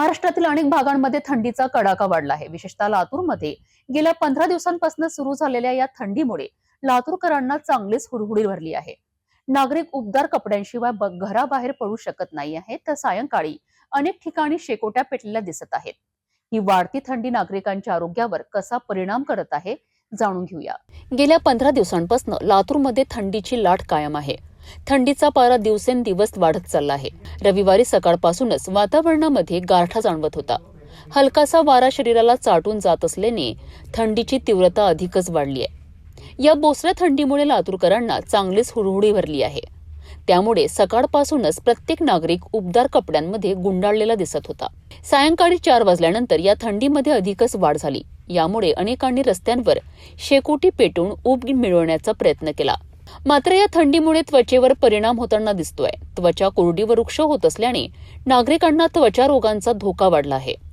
महाराष्ट्रातील अनेक भागांमध्ये थंडीचा कडाका वाढला आहे. विशेषतः लातूरमध्ये गेल्या पंधरा दिवसांपासून सुरू झालेल्या या थंडीमुळे लातूरकरांना चांगलीच हुडहुडी भरली आहे. नागरिक उबदार कपड्यांशिवाय घराबाहेर पडू शकत नाही आहेत. तर सायंकाळी अनेक ठिकाणी शेकोट्या पेटलेल्या दिसत आहेत. ही वाढती थंडी नागरिकांच्या आरोग्यावर कसा परिणाम करत आहे जाणून घेऊया. गेल्या पंधरा दिवसांपासून लातूरमध्ये थंडीची लाट कायम आहे. थंडीचा पारा दिवसेंदिवस वाढत चालला आहे. रविवारी सकाळपासूनच वातावरणामध्ये गारठा जाणवत होता. हलकासा वारा शरीराला चाटून जात असल्याने थंडीची तीव्रता अधिकच वाढली आहे. या बोसऱ्या थंडीमुळे लातूरकरांना चांगलीच हुडहुडी भरली आहे. त्यामुळे सकाळपासूनच प्रत्येक नागरिक उबदार कपड्यांमध्ये गुंडाळलेला दिसत होता. सायंकाळी चार वाजल्यानंतर या थंडीमध्ये अधिकच वाढ झाली. यामुळे अनेकांनी रस्त्यांवर शेकोटी पेटून ऊब मिळवण्याचा प्रयत्न केला. मात्र या थंडीमुळे त्वचेवर परिणाम होताना दिसतोय. त्वचा कोरडी व वृक्ष होत असल्याने नागरिकांना त्वचा रोगांचा धोका वाढला आहे.